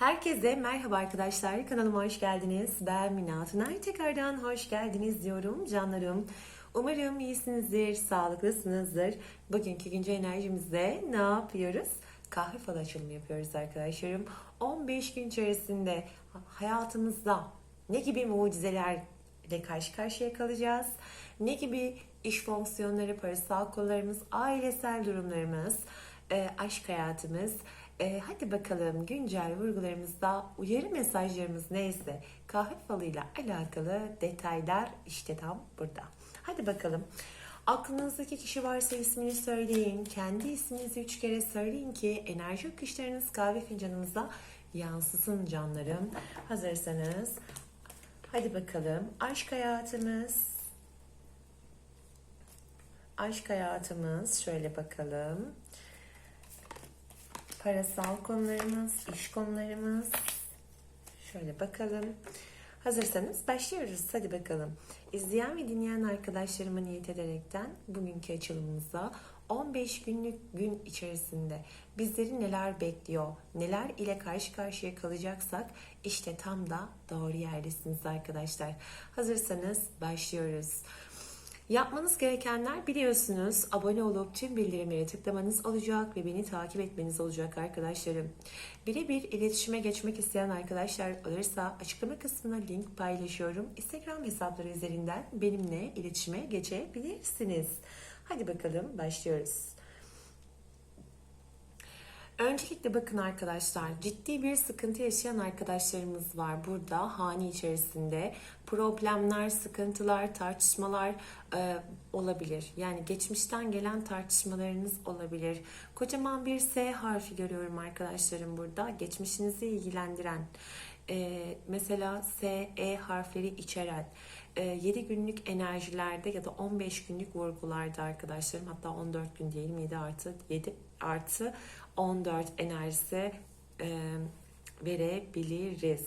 Herkese merhaba arkadaşlar. Kanalıma hoş geldiniz. Ben Mina Tunay. Tekrardan hoş geldiniz diyorum canlarım. Umarım iyisinizdir, sağlıklısınızdır. Bugünkü güncel enerjimizde ne yapıyoruz? Kahve falı açılımı yapıyoruz arkadaşlarım. 15 gün içerisinde hayatımızda ne gibi mucizelerle karşı karşıya kalacağız? Ne gibi iş fonksiyonları, parasal kollarımız, ailesel durumlarımız, e, aşk hayatımız, e, hadi bakalım güncel vurgularımızda uyarı mesajlarımız neyse kahve falıyla alakalı detaylar işte tam burada. Hadi bakalım. Aklınızdaki kişi varsa ismini söyleyin. Kendi isminizi üç kere söyleyin ki enerji akışlarınız kahve fincanımıza yansısın canlarım. Hazırsanız hadi bakalım. Aşk hayatımız. Aşk hayatımız şöyle bakalım parasal konularımız, iş konularımız. Şöyle bakalım. Hazırsanız başlıyoruz. Hadi bakalım. İzleyen ve dinleyen arkadaşlarıma niyet ederekten bugünkü açılımımıza 15 günlük gün içerisinde bizleri neler bekliyor, neler ile karşı karşıya kalacaksak işte tam da doğru yerdesiniz arkadaşlar. Hazırsanız başlıyoruz. Yapmanız gerekenler biliyorsunuz abone olup tüm bildirimleri tıklamanız olacak ve beni takip etmeniz olacak arkadaşlarım. Birebir iletişime geçmek isteyen arkadaşlar olursa açıklama kısmına link paylaşıyorum. Instagram hesapları üzerinden benimle iletişime geçebilirsiniz. Hadi bakalım başlıyoruz. Öncelikle bakın arkadaşlar ciddi bir sıkıntı yaşayan arkadaşlarımız var burada hane içerisinde problemler, sıkıntılar, tartışmalar e, olabilir. Yani geçmişten gelen tartışmalarınız olabilir. Kocaman bir S harfi görüyorum arkadaşlarım burada. Geçmişinizi ilgilendiren e, mesela S, E harfleri içeren 7 günlük enerjilerde ya da 15 günlük vurgularda arkadaşlarım hatta 14 gün diyelim 7 artı 7 artı 14 enerjisi e, verebiliriz.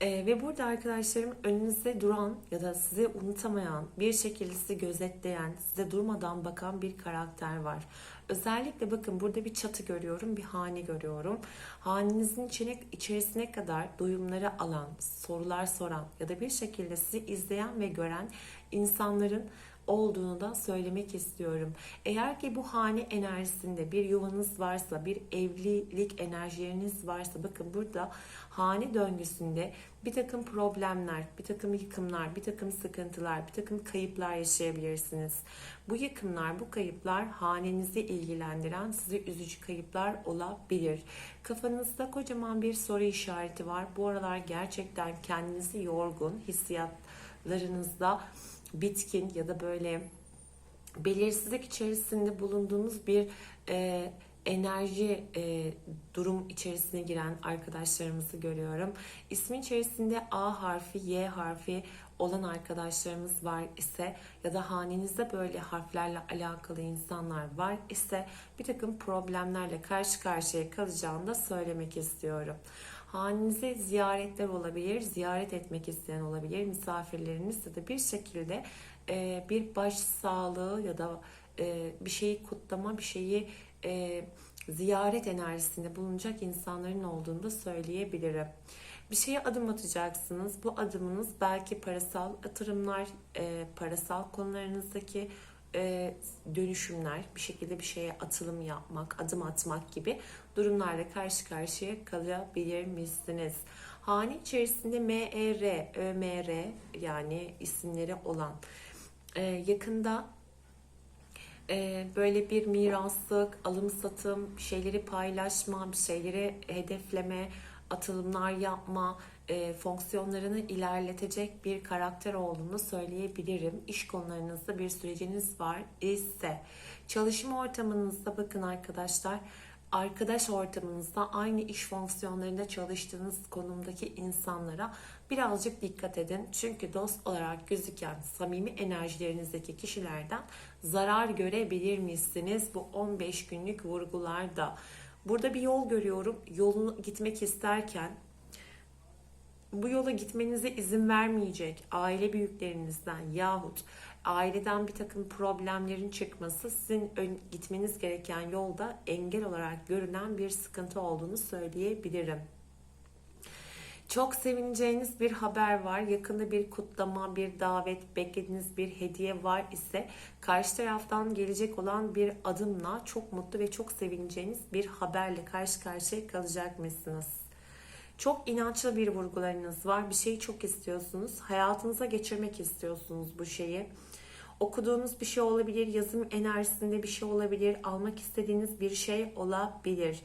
E, ve burada arkadaşlarım önünüzde duran ya da sizi unutamayan, bir şekilde sizi gözetleyen, size durmadan bakan bir karakter var. Özellikle bakın burada bir çatı görüyorum, bir hane görüyorum. Hanenizin içine, içerisine kadar duyumları alan, sorular soran ya da bir şekilde sizi izleyen ve gören insanların olduğunu da söylemek istiyorum. Eğer ki bu hane enerjisinde bir yuvanız varsa, bir evlilik enerjileriniz varsa bakın burada hane döngüsünde bir takım problemler, bir takım yıkımlar, bir takım sıkıntılar, bir takım kayıplar yaşayabilirsiniz. Bu yıkımlar, bu kayıplar hanenizi ilgilendiren sizi üzücü kayıplar olabilir. Kafanızda kocaman bir soru işareti var. Bu aralar gerçekten kendinizi yorgun, hissiyatlarınızda bitkin ya da böyle belirsizlik içerisinde bulunduğunuz bir e, enerji e, durum içerisine giren arkadaşlarımızı görüyorum. İsmin içerisinde A harfi, Y harfi olan arkadaşlarımız var ise ya da hanenizde böyle harflerle alakalı insanlar var ise bir takım problemlerle karşı karşıya kalacağını da söylemek istiyorum. Hanenize ziyaretler olabilir, ziyaret etmek isteyen olabilir, misafirleriniz ya da bir şekilde e, bir baş sağlığı ya da e, bir şeyi kutlama, bir şeyi e, ziyaret enerjisinde bulunacak insanların olduğunu da söyleyebilirim. Bir şeye adım atacaksınız. Bu adımınız belki parasal yatırımlar, e, parasal konularınızdaki e, dönüşümler, bir şekilde bir şeye atılım yapmak, adım atmak gibi durumlarla karşı karşıya kalabilir misiniz? Hane içerisinde MER, ÖMR yani isimleri olan e, yakında e, böyle bir miraslık, alım satım, bir şeyleri paylaşma, bir şeyleri hedefleme, atılımlar yapma, e, fonksiyonlarını ilerletecek bir karakter olduğunu söyleyebilirim. İş konularınızda bir süreciniz var ise çalışma ortamınızda bakın arkadaşlar arkadaş ortamınızda aynı iş fonksiyonlarında çalıştığınız konumdaki insanlara birazcık dikkat edin. Çünkü dost olarak gözüken samimi enerjilerinizdeki kişilerden zarar görebilir misiniz bu 15 günlük vurgularda? Burada bir yol görüyorum. Yolunu gitmek isterken bu yola gitmenize izin vermeyecek aile büyüklerinizden yahut aileden bir takım problemlerin çıkması sizin gitmeniz gereken yolda engel olarak görünen bir sıkıntı olduğunu söyleyebilirim. Çok sevineceğiniz bir haber var. Yakında bir kutlama, bir davet, beklediğiniz bir hediye var ise karşı taraftan gelecek olan bir adımla çok mutlu ve çok sevineceğiniz bir haberle karşı karşıya kalacak mısınız? Çok inançlı bir vurgularınız var. Bir şeyi çok istiyorsunuz. Hayatınıza geçirmek istiyorsunuz bu şeyi. Okuduğunuz bir şey olabilir, yazım enerjisinde bir şey olabilir, almak istediğiniz bir şey olabilir.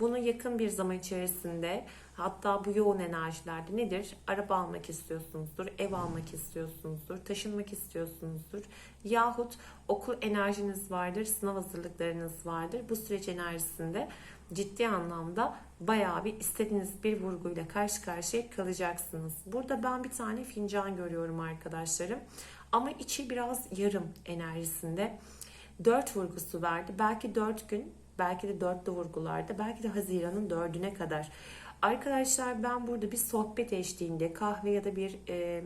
Bunu yakın bir zaman içerisinde hatta bu yoğun enerjilerde nedir? Araba almak istiyorsunuzdur, ev almak istiyorsunuzdur, taşınmak istiyorsunuzdur. Yahut okul enerjiniz vardır, sınav hazırlıklarınız vardır. Bu süreç enerjisinde ciddi anlamda bayağı bir istediğiniz bir vurguyla karşı karşıya kalacaksınız. Burada ben bir tane fincan görüyorum arkadaşlarım. Ama içi biraz yarım enerjisinde. Dört vurgusu verdi. Belki dört gün, belki de dörtlü vurgularda, belki de Haziran'ın dördüne kadar. Arkadaşlar ben burada bir sohbet eşliğinde kahve ya da bir e,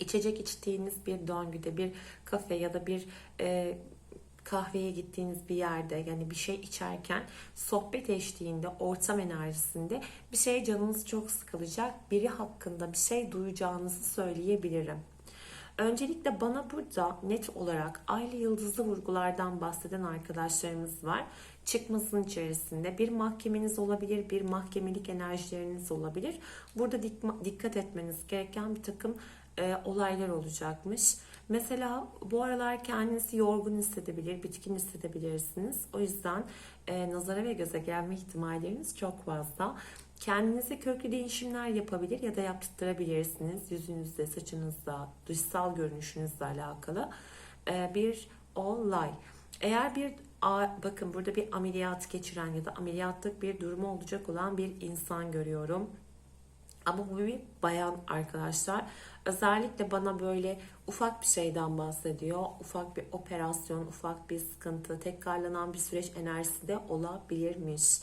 içecek içtiğiniz bir döngüde bir kafe ya da bir e, kahveye gittiğiniz bir yerde yani bir şey içerken sohbet eşliğinde ortam enerjisinde bir şey canınız çok sıkılacak biri hakkında bir şey duyacağınızı söyleyebilirim. Öncelikle bana burada net olarak aile yıldızlı vurgulardan bahseden arkadaşlarımız var. Çıkmasın içerisinde bir mahkemeniz olabilir, bir mahkemelik enerjileriniz olabilir. Burada dikkat etmeniz gereken bir takım e, olaylar olacakmış. Mesela bu aralar kendinizi yorgun hissedebilir, bitkin hissedebilirsiniz. O yüzden e, nazara ve göze gelme ihtimalleriniz çok fazla. Kendinize köklü değişimler yapabilir ya da yaptırabilirsiniz. Yüzünüzde, saçınızda, dışsal görünüşünüzle alakalı e, bir olay. Eğer bir bakın burada bir ameliyat geçiren ya da ameliyatlık bir durumu olacak olan bir insan görüyorum. Ama bu bir bayan arkadaşlar. Özellikle bana böyle ufak bir şeyden bahsediyor. Ufak bir operasyon, ufak bir sıkıntı, tekrarlanan bir süreç enerjisi de olabilirmiş.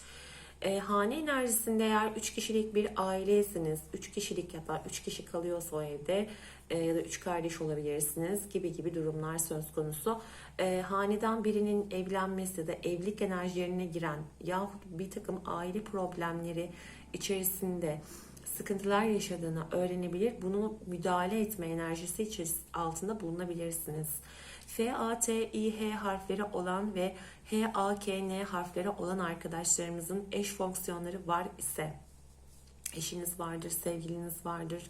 E, hane enerjisinde eğer 3 kişilik bir aileysiniz, 3 kişilik ya da 3 kişi kalıyorsa o evde e, ya da 3 kardeş olabilirsiniz gibi gibi durumlar söz konusu. E, haneden birinin evlenmesi da evlilik enerjilerine giren yahut bir takım aile problemleri içerisinde sıkıntılar yaşadığını öğrenebilir. Bunu müdahale etme enerjisi içerisinde altında bulunabilirsiniz. F, A, T, I, H harfleri olan ve H, A, K, N harfleri olan arkadaşlarımızın eş fonksiyonları var ise eşiniz vardır, sevgiliniz vardır,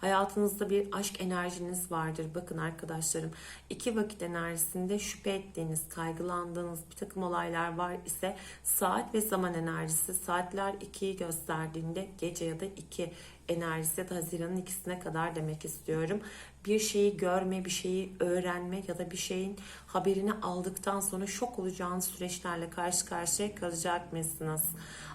Hayatınızda bir aşk enerjiniz vardır. Bakın arkadaşlarım iki vakit enerjisinde şüphe ettiğiniz, kaygılandığınız bir takım olaylar var ise saat ve zaman enerjisi saatler 2'yi gösterdiğinde gece ya da 2 enerjisi ya da Haziran'ın ikisine kadar demek istiyorum. Bir şeyi görme, bir şeyi öğrenme ya da bir şeyin haberini aldıktan sonra şok olacağınız süreçlerle karşı karşıya kalacak mısınız?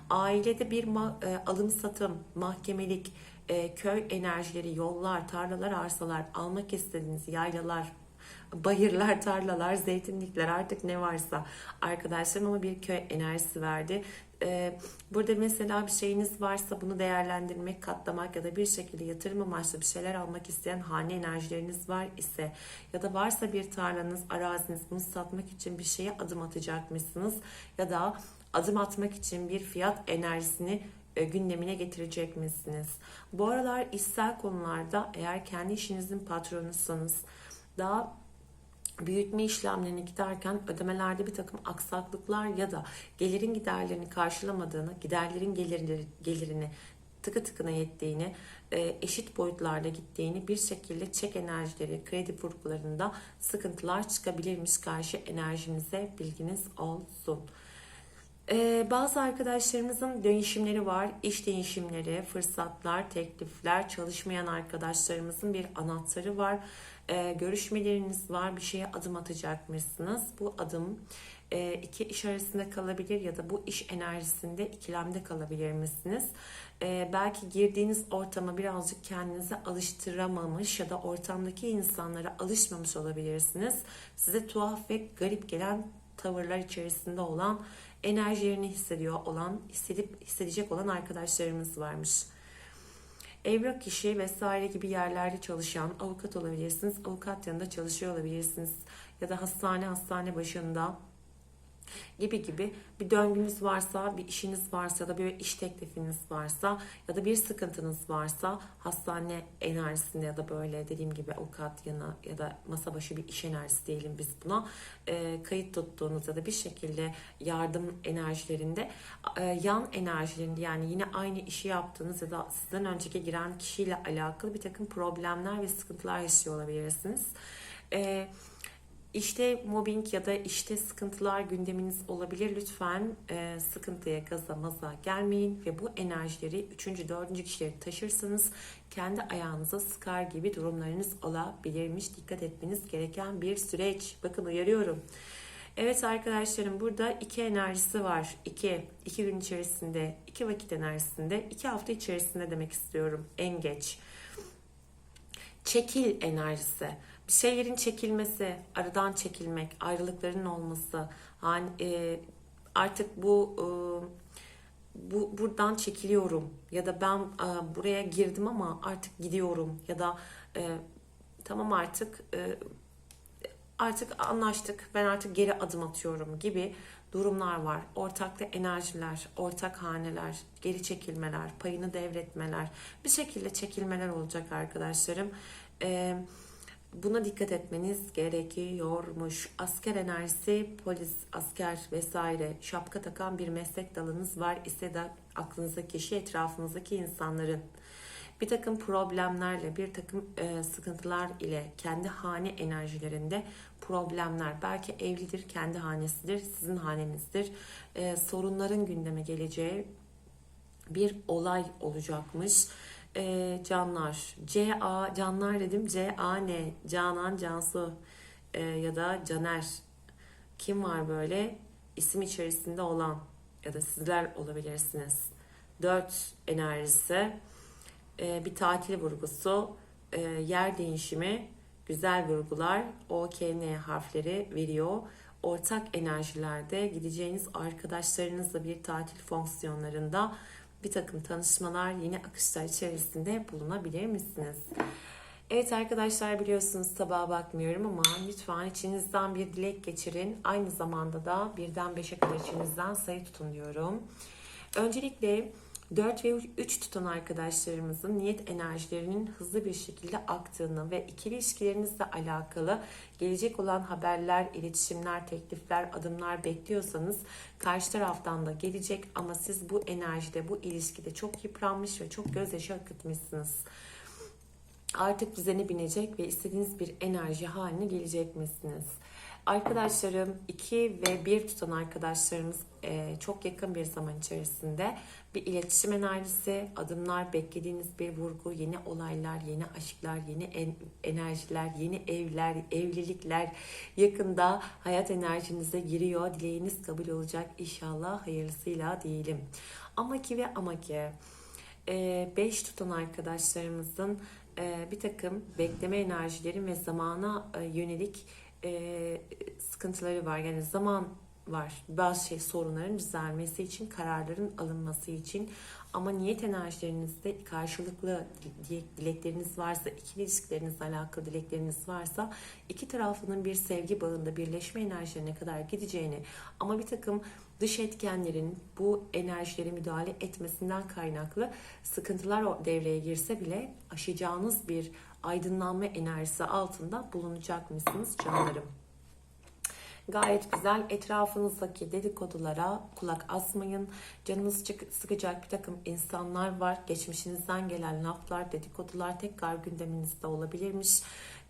Ailede bir e, alım satım, mahkemelik, e, köy enerjileri, yollar, tarlalar, arsalar, almak istediğiniz yaylalar, bayırlar, tarlalar, zeytinlikler artık ne varsa arkadaşlarım ama bir köy enerjisi verdi. Ee, burada mesela bir şeyiniz varsa bunu değerlendirmek, katlamak ya da bir şekilde yatırım amaçlı bir şeyler almak isteyen hane enerjileriniz var ise ya da varsa bir tarlanız, araziniz bunu satmak için bir şeye adım atacakmışsınız ya da adım atmak için bir fiyat enerjisini gündemine getirecek misiniz? Bu aralar işsel konularda eğer kendi işinizin patronusanız daha büyütme işlemlerine giderken ödemelerde bir takım aksaklıklar ya da gelirin giderlerini karşılamadığını, giderlerin gelirleri, gelirini tıkı tıkına yettiğini, e, eşit boyutlarda gittiğini bir şekilde çek enerjileri, kredi vurgularında sıkıntılar çıkabilirmiş karşı enerjinize bilginiz olsun. Ee, bazı arkadaşlarımızın değişimleri var. İş değişimleri, fırsatlar, teklifler, çalışmayan arkadaşlarımızın bir anahtarı var. Ee, görüşmeleriniz var. Bir şeye adım atacakmışsınız. Bu adım e, iki iş arasında kalabilir ya da bu iş enerjisinde ikilemde kalabilir misiniz? Ee, belki girdiğiniz ortama birazcık kendinizi alıştıramamış ya da ortamdaki insanlara alışmamış olabilirsiniz. Size tuhaf ve garip gelen tavırlar içerisinde olan enerjilerini hissediyor olan, hissedip hissedecek olan arkadaşlarımız varmış. Evrak işi vesaire gibi yerlerde çalışan avukat olabilirsiniz. Avukat yanında çalışıyor olabilirsiniz. Ya da hastane hastane başında gibi gibi bir döngünüz varsa, bir işiniz varsa ya da bir iş teklifiniz varsa ya da bir sıkıntınız varsa hastane enerjisinde ya da böyle dediğim gibi avukat yana ya da masa başı bir iş enerjisi diyelim biz buna e, kayıt tuttuğunuz ya da bir şekilde yardım enerjilerinde e, yan enerjilerinde yani yine aynı işi yaptığınız ya da sizden önceki giren kişiyle alakalı bir takım problemler ve sıkıntılar yaşıyor olabilirsiniz. Eee işte mobbing ya da işte sıkıntılar gündeminiz olabilir. Lütfen e, sıkıntıya, gaza, maza gelmeyin ve bu enerjileri üçüncü, dördüncü kişileri taşırsanız kendi ayağınıza sıkar gibi durumlarınız olabilirmiş. Dikkat etmeniz gereken bir süreç. Bakın uyarıyorum. Evet arkadaşlarım burada iki enerjisi var. İki, iki gün içerisinde, iki vakit enerjisinde, iki hafta içerisinde demek istiyorum en geç. Çekil enerjisi bir şeylerin çekilmesi, aradan çekilmek, ayrılıkların olması, hani e, artık bu e, bu buradan çekiliyorum ya da ben e, buraya girdim ama artık gidiyorum ya da e, tamam artık e, artık anlaştık ben artık geri adım atıyorum gibi durumlar var. Ortaklı enerjiler, ortak haneler, geri çekilmeler, payını devretmeler, bir şekilde çekilmeler olacak arkadaşlarım. Eee Buna dikkat etmeniz gerekiyormuş. Asker enerjisi, polis, asker vesaire şapka takan bir meslek dalınız var ise de aklınızdaki kişi etrafınızdaki insanların bir takım problemlerle, bir takım e, sıkıntılar ile kendi hane enerjilerinde problemler, belki evlidir, kendi hanesidir, sizin hanenizdir, e, sorunların gündeme geleceği bir olay olacakmış e, Canlar. C-A, Canlar dedim. C-A-N, Canan, Cansu e, ya da Caner. Kim var böyle? isim içerisinde olan ya da sizler olabilirsiniz. Dört enerjisi, e, bir tatil vurgusu, e, yer değişimi, güzel vurgular, O, K, N harfleri veriyor. Ortak enerjilerde gideceğiniz arkadaşlarınızla bir tatil fonksiyonlarında bir takım tanışmalar, yine akışlar içerisinde bulunabilir misiniz? Evet arkadaşlar biliyorsunuz tabağa bakmıyorum ama lütfen içinizden bir dilek geçirin. Aynı zamanda da birden beşe kadar içinizden sayı tutun diyorum. Öncelikle 4 ve 3 tutan arkadaşlarımızın niyet enerjilerinin hızlı bir şekilde aktığını ve ikili ilişkilerinizle alakalı gelecek olan haberler, iletişimler, teklifler, adımlar bekliyorsanız karşı taraftan da gelecek ama siz bu enerjide, bu ilişkide çok yıpranmış ve çok gözyaşı akıtmışsınız. Artık düzeni binecek ve istediğiniz bir enerji haline gelecek misiniz? Arkadaşlarım 2 ve 1 tutan arkadaşlarımız e, çok yakın bir zaman içerisinde bir iletişim enerjisi, adımlar, beklediğiniz bir vurgu, yeni olaylar, yeni aşklar, yeni en, enerjiler, yeni evler, evlilikler yakında hayat enerjinize giriyor. Dileğiniz kabul olacak inşallah hayırlısıyla diyelim. Ama ki ve ama ki 5 e, tutan arkadaşlarımızın e, bir takım bekleme enerjileri ve zamana e, yönelik e, sıkıntıları var. Yani zaman var. Bazı şey sorunların düzelmesi için, kararların alınması için ama niyet enerjilerinizde karşılıklı dilekleriniz varsa, ikili ilişkilerinizle alakalı dilekleriniz varsa iki tarafının bir sevgi bağında birleşme enerjilerine kadar gideceğini ama bir takım dış etkenlerin bu enerjileri müdahale etmesinden kaynaklı sıkıntılar devreye girse bile aşacağınız bir aydınlanma enerjisi altında bulunacak mısınız canlarım? Gayet güzel. Etrafınızdaki dedikodulara kulak asmayın. Canınız sıkacak bir takım insanlar var. Geçmişinizden gelen laflar, dedikodular tekrar gündeminizde olabilirmiş.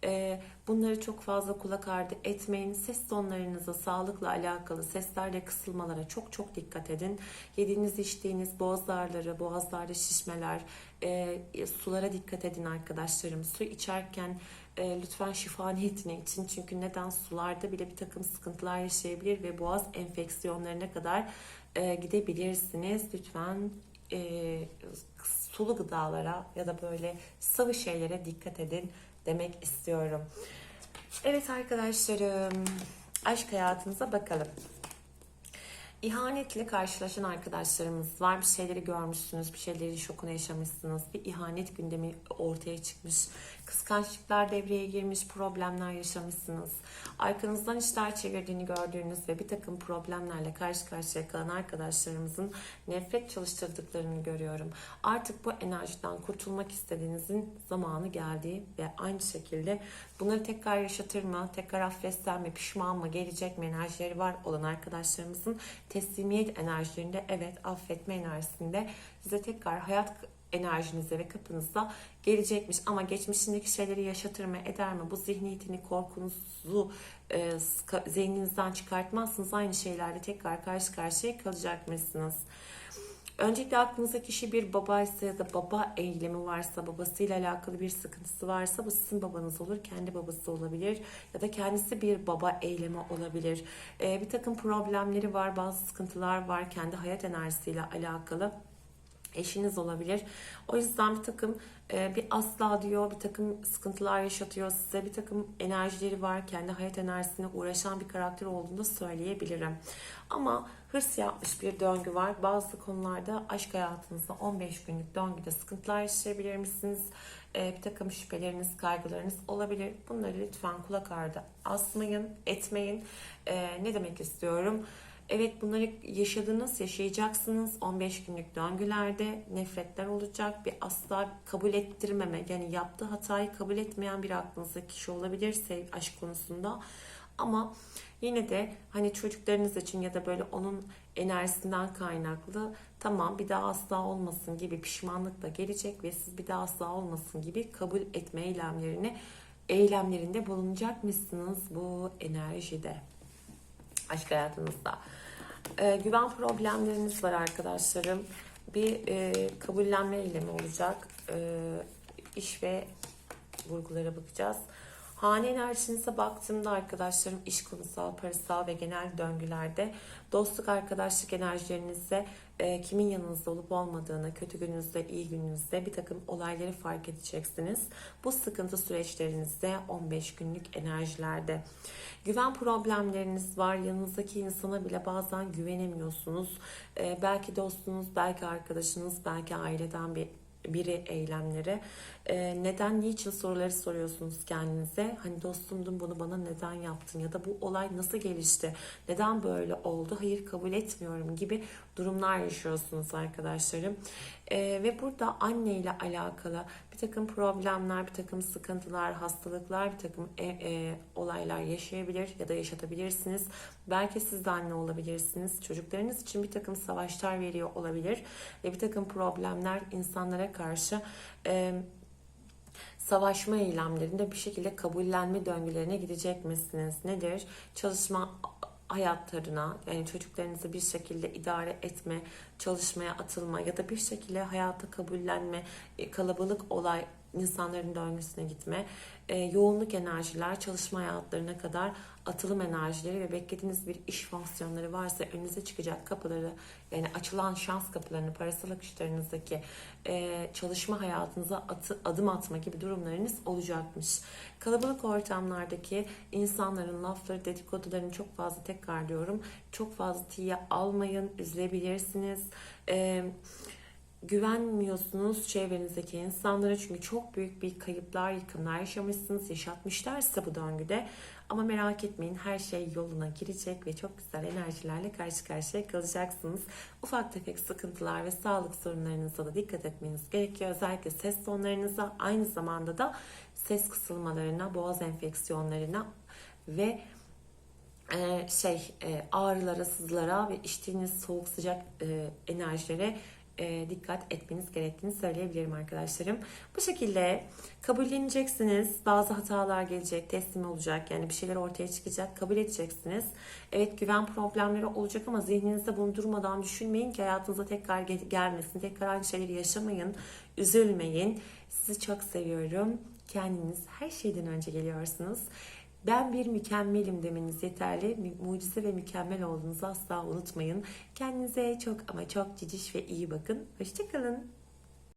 Ee, bunları çok fazla kulak ardı etmeyin. Ses tonlarınıza, sağlıkla alakalı seslerle kısılmalara çok çok dikkat edin. Yediğiniz, içtiğiniz boğaz ağrıları, boğazlarda şişmeler, e, sulara dikkat edin arkadaşlarım. Su içerken e, lütfen şifa niyetine için. Çünkü neden sularda bile bir takım sıkıntılar yaşayabilir ve boğaz enfeksiyonlarına kadar e, gidebilirsiniz. Lütfen sulu gıdalara ya da böyle sıvı şeylere dikkat edin demek istiyorum. Evet arkadaşlarım aşk hayatınıza bakalım. İhanetle karşılaşan arkadaşlarımız var. Bir şeyleri görmüşsünüz, bir şeylerin şokunu yaşamışsınız. Bir ihanet gündemi ortaya çıkmış. Kıskançlıklar devreye girmiş, problemler yaşamışsınız. Arkanızdan işler çevirdiğini gördüğünüz ve bir takım problemlerle karşı karşıya kalan arkadaşlarımızın nefret çalıştırdıklarını görüyorum. Artık bu enerjiden kurtulmak istediğinizin zamanı geldi ve aynı şekilde bunları tekrar yaşatır mı, tekrar affetsem mi, pişman mı, gelecek mi enerjileri var olan arkadaşlarımızın teslimiyet enerjilerinde evet affetme enerjisinde size tekrar hayat enerjinize ve kapınıza gelecekmiş. Ama geçmişindeki şeyleri yaşatır mı, eder mi? Bu zihniyetini, korkunuzu e, zihninizden çıkartmazsınız. Aynı şeylerle tekrar karşı karşıya kalacakmışsınız. Öncelikle aklınızda kişi bir babaysa ya da baba eylemi varsa, babasıyla alakalı bir sıkıntısı varsa bu sizin babanız olur, kendi babası olabilir ya da kendisi bir baba eylemi olabilir. Ee, bir takım problemleri var, bazı sıkıntılar var kendi hayat enerjisiyle alakalı eşiniz olabilir. O yüzden bir takım e, bir asla diyor, bir takım sıkıntılar yaşatıyor size, bir takım enerjileri var. Kendi hayat enerjisine uğraşan bir karakter olduğunu söyleyebilirim. Ama hırs yapmış bir döngü var. Bazı konularda aşk hayatınızda 15 günlük döngüde sıkıntılar yaşayabilir misiniz? E, bir takım şüpheleriniz, kaygılarınız olabilir. Bunları lütfen kulak ardı asmayın, etmeyin. E, ne demek istiyorum? Evet bunları yaşadınız, yaşayacaksınız. 15 günlük döngülerde nefretler olacak. Bir asla kabul ettirmeme, yani yaptığı hatayı kabul etmeyen bir aklınızdaki kişi olabilir sev aşk konusunda. Ama yine de hani çocuklarınız için ya da böyle onun enerjisinden kaynaklı tamam bir daha asla olmasın gibi pişmanlık da gelecek ve siz bir daha asla olmasın gibi kabul etme eylemlerini eylemlerinde bulunacak mısınız bu enerjide? aşk hayatınızda. Ee, güven problemleriniz var arkadaşlarım. Bir e, kabullenme eylemi olacak. Ee, iş ve vurgulara bakacağız. Hane enerjinize baktığımda arkadaşlarım iş konusal, parasal ve genel döngülerde dostluk, arkadaşlık enerjilerinizde e, kimin yanınızda olup olmadığını, kötü gününüzde, iyi gününüzde bir takım olayları fark edeceksiniz. Bu sıkıntı süreçlerinizde 15 günlük enerjilerde. Güven problemleriniz var. Yanınızdaki insana bile bazen güvenemiyorsunuz. E, belki dostunuz, belki arkadaşınız, belki aileden bir biri eylemleri. Ee, neden, niçin soruları soruyorsunuz kendinize. Hani dostumdun bunu bana neden yaptın ya da bu olay nasıl gelişti? Neden böyle oldu? Hayır kabul etmiyorum gibi durumlar yaşıyorsunuz arkadaşlarım. Ee, ve burada anne ile alakalı bir takım problemler, bir takım sıkıntılar, hastalıklar, bir takım e, e, olaylar yaşayabilir ya da yaşatabilirsiniz. Belki siz de anne olabilirsiniz. Çocuklarınız için bir takım savaşlar veriyor olabilir ve bir takım problemler insanlara karşı e, savaşma eylemlerinde bir şekilde kabullenme döngülerine gidecek misiniz? Nedir? Çalışma hayatlarına yani çocuklarınızı bir şekilde idare etme, çalışmaya atılma ya da bir şekilde hayata kabullenme, e, kalabalık olay insanların döngüsüne gitme, e, yoğunluk enerjiler, çalışma hayatlarına kadar atılım enerjileri ve beklediğiniz bir iş fonksiyonları varsa önünüze çıkacak kapıları yani açılan şans kapılarını parasal akışlarınızdaki e, çalışma hayatınıza atı, adım atma gibi durumlarınız olacakmış. Kalabalık ortamlardaki insanların lafları dedikodularını çok fazla tekrar diyorum. Çok fazla tiye almayın, üzülebilirsiniz. Eee güvenmiyorsunuz çevrenizdeki insanlara çünkü çok büyük bir kayıplar, yıkımlar yaşamışsınız, yaşatmışlarsa bu döngüde. Ama merak etmeyin her şey yoluna girecek ve çok güzel enerjilerle karşı karşıya kalacaksınız. Ufak tefek sıkıntılar ve sağlık sorunlarınıza da dikkat etmeniz gerekiyor. Özellikle ses tonlarınıza aynı zamanda da ses kısılmalarına, boğaz enfeksiyonlarına ve e, şey e, ağrılara, sızlara ve içtiğiniz soğuk sıcak e, enerjilere e, dikkat etmeniz gerektiğini söyleyebilirim arkadaşlarım. Bu şekilde kabulleneceksiniz. Bazı hatalar gelecek, teslim olacak. Yani bir şeyler ortaya çıkacak. Kabul edeceksiniz. Evet güven problemleri olacak ama zihninizde bunu durmadan düşünmeyin ki hayatınıza tekrar gel- gelmesin. Tekrar aynı şeyleri yaşamayın. Üzülmeyin. Sizi çok seviyorum. Kendiniz her şeyden önce geliyorsunuz. Ben bir mükemmelim demeniz yeterli. Mucize ve mükemmel olduğunuzu asla unutmayın. Kendinize çok ama çok ciciş ve iyi bakın. Hoşçakalın.